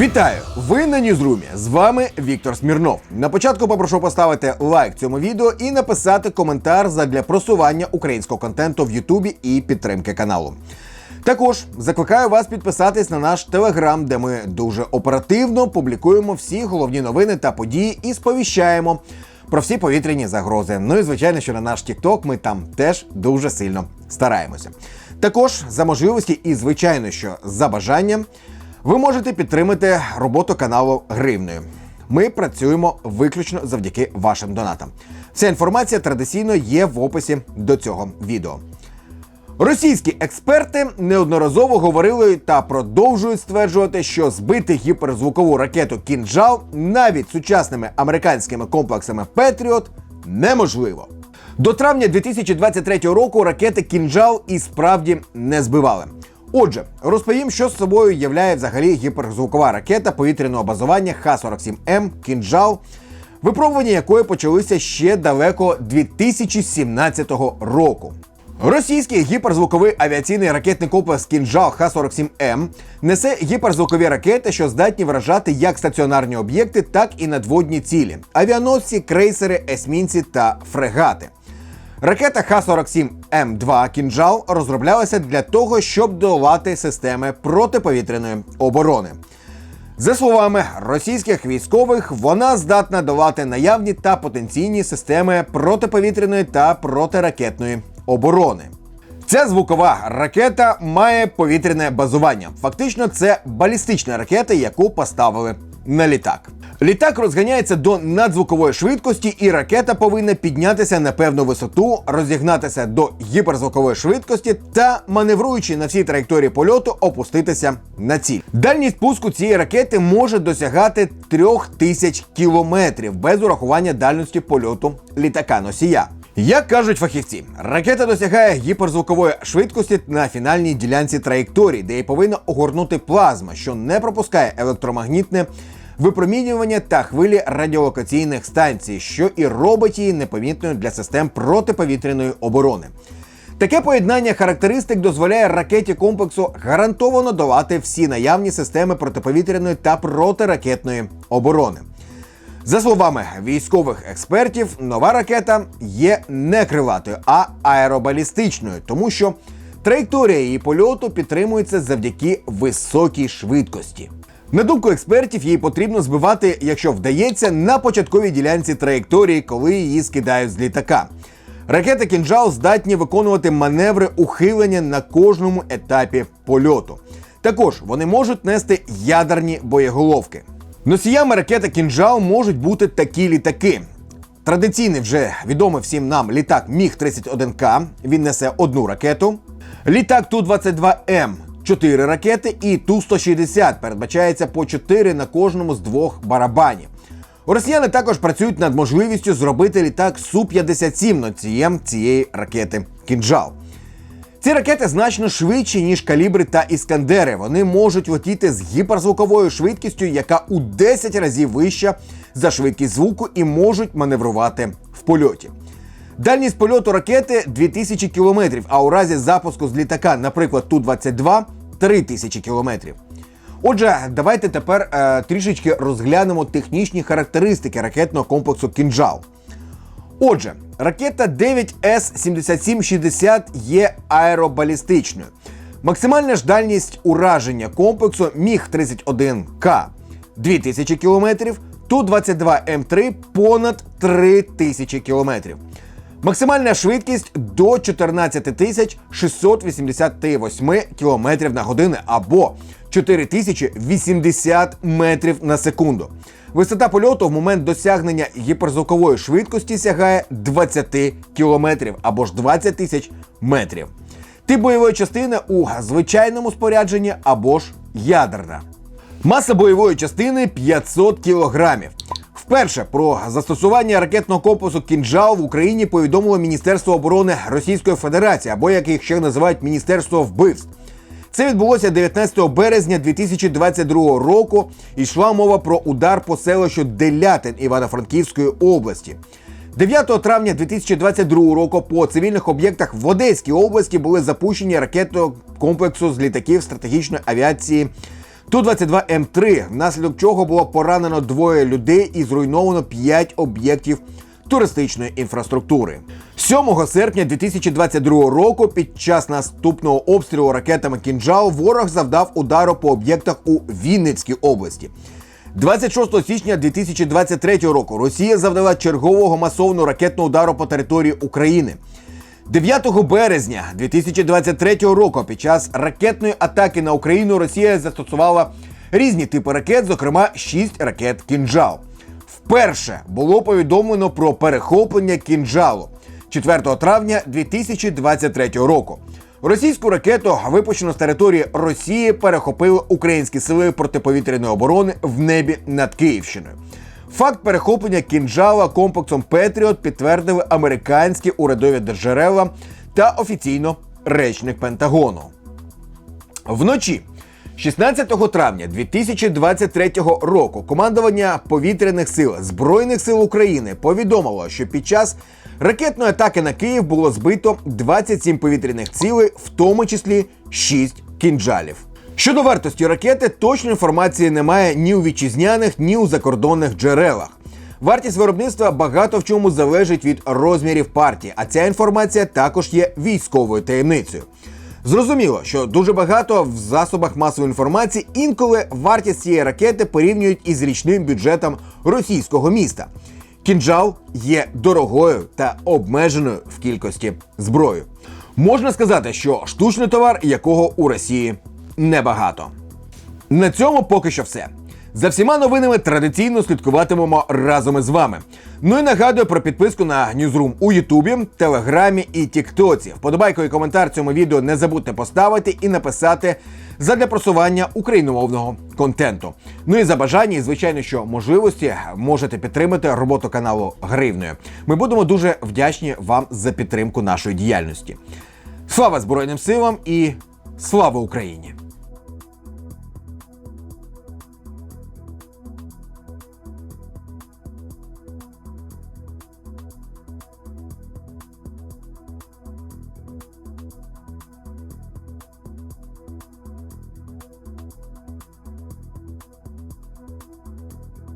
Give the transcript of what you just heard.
Вітаю! Ви на Ньюзрумі. З вами Віктор Смірнов. На початку попрошу поставити лайк цьому відео і написати коментар задля просування українського контенту в Ютубі і підтримки каналу. Також закликаю вас підписатись на наш телеграм, де ми дуже оперативно публікуємо всі головні новини та події і сповіщаємо про всі повітряні загрози. Ну і звичайно, що на наш TikTok ми там теж дуже сильно стараємося. Також за можливості і звичайно, що за бажанням ви можете підтримати роботу каналу гривнею. Ми працюємо виключно завдяки вашим донатам. Вся інформація традиційно є в описі до цього відео. Російські експерти неодноразово говорили та продовжують стверджувати, що збити гіперзвукову ракету Кінжал навіть сучасними американськими комплексами Петріот неможливо. До травня 2023 року ракети Кінжал і справді не збивали. Отже, розповім, що з собою являє взагалі гіперзвукова ракета повітряного базування Х-47М Кінжал, випробування якої почалися ще далеко 2017 року. Російський гіперзвуковий авіаційний ракетний комплекс Кінжал Х-47М несе гіперзвукові ракети, що здатні вражати як стаціонарні об'єкти, так і надводні цілі: авіаносці, крейсери, есмінці та фрегати. Ракета Х-47М2 Кінжал розроблялася для того, щоб долати системи протиповітряної оборони. За словами російських військових, вона здатна долати наявні та потенційні системи протиповітряної та протиракетної оборони. Ця звукова ракета має повітряне базування. Фактично, це балістична ракета, яку поставили на літак. Літак розганяється до надзвукової швидкості, і ракета повинна піднятися на певну висоту, розігнатися до гіперзвукової швидкості та, маневруючи на всій траєкторії польоту, опуститися на ціль. Дальність пуску цієї ракети може досягати 3000 кілометрів без урахування дальності польоту літака носія. Як кажуть фахівці, ракета досягає гіперзвукової швидкості на фінальній ділянці траєкторії, де її повинна огорнути плазма, що не пропускає електромагнітне випромінювання та хвилі радіолокаційних станцій, що і робить її непомітною для систем протиповітряної оборони. Таке поєднання характеристик дозволяє ракеті комплексу гарантовано долати всі наявні системи протиповітряної та протиракетної оборони. За словами військових експертів, нова ракета є не крилатою, а аеробалістичною, тому що траєкторія її польоту підтримується завдяки високій швидкості. На думку експертів, її потрібно збивати, якщо вдається, на початковій ділянці траєкторії, коли її скидають з літака. Ракети кінжал здатні виконувати маневри ухилення на кожному етапі польоту. Також вони можуть нести ядерні боєголовки. Носіями ракети кінжал можуть бути такі літаки. Традиційний вже відомий всім нам літак Міг-31К. Він несе одну ракету. Літак Ту-22М 4 ракети і Ту-160 передбачається по 4 на кожному з двох барабанів. Росіяни також працюють над можливістю зробити літак Су-57 носієм цієї ракети Кінжал. Ці ракети значно швидші, ніж калібри та іскандери. Вони можуть летіти з гіперзвуковою швидкістю, яка у 10 разів вища за швидкість звуку, і можуть маневрувати в польоті. Дальність польоту ракети 2000 км, а у разі запуску з літака, наприклад, Ту-22 3000 км. Отже, давайте тепер е, трішечки розглянемо технічні характеристики ракетного комплексу Кінжал. Отже, ракета 9С-7760 є аеробалістичною. Максимальна ж дальність ураження комплексу Міг-31К 2000 км, Ту-22М3 понад 3000 км. Максимальна швидкість до 14 тисяч 688 км на годину або 4080 метрів на секунду. Висота польоту в момент досягнення гіперзвукової швидкості сягає 20 км або ж 20 тисяч метрів. Тип бойової частини у звичайному спорядженні або ж ядерна. Маса бойової частини 500 кілограмів. Вперше про застосування ракетного комплексу Кінжал в Україні повідомило Міністерство оборони Російської Федерації, або як їх ще називають Міністерство вбивств. Це відбулося 19 березня 2022 року. І йшла мова про удар по селищу Делятин Івано-Франківської області. 9 травня 2022 року по цивільних об'єктах в Одеській області були запущені ракетного комплексу з літаків стратегічної авіації Ту-22М3, внаслідок чого було поранено двоє людей і зруйновано 5 об'єктів туристичної інфраструктури. 7 серпня 2022 року під час наступного обстрілу ракетами Кінжал ворог завдав удару по об'єктах у Вінницькій області. 26 січня 2023 року Росія завдала чергового масовного ракетного удару по території України. 9 березня 2023 року під час ракетної атаки на Україну Росія застосувала різні типи ракет, зокрема 6 ракет кінжал. Вперше було повідомлено про перехоплення кінжалу 4 травня 2023 року. Російську ракету, випущену з території Росії, перехопили українські сили протиповітряної оборони в небі над Київщиною. Факт перехоплення кінжала комплексом Петріот підтвердили американські урядові джерела та офіційно речник Пентагону. Вночі 16 травня 2023 року командування повітряних сил Збройних сил України повідомило, що під час ракетної атаки на Київ було збито 27 повітряних цілей, в тому числі 6 кінжалів. Щодо вартості ракети, точної інформації немає ні у вітчизняних, ні у закордонних джерелах. Вартість виробництва багато в чому залежить від розмірів партії, а ця інформація також є військовою таємницею. Зрозуміло, що дуже багато в засобах масової інформації інколи вартість цієї ракети порівнюють із річним бюджетом російського міста. Кінжал є дорогою та обмеженою в кількості зброї. Можна сказати, що штучний товар, якого у Росії небагато. На цьому поки що все. За всіма новинами традиційно слідкуватимемо разом із вами. Ну і нагадую про підписку на Ньюзрум у Ютубі, Телеграмі і Тіктоці. Вподобайку і коментар цьому відео не забудьте поставити і написати задля просування україномовного контенту. Ну і за бажання, і звичайно, що можливості можете підтримати роботу каналу гривною. Ми будемо дуже вдячні вам за підтримку нашої діяльності. Слава Збройним силам і слава Україні!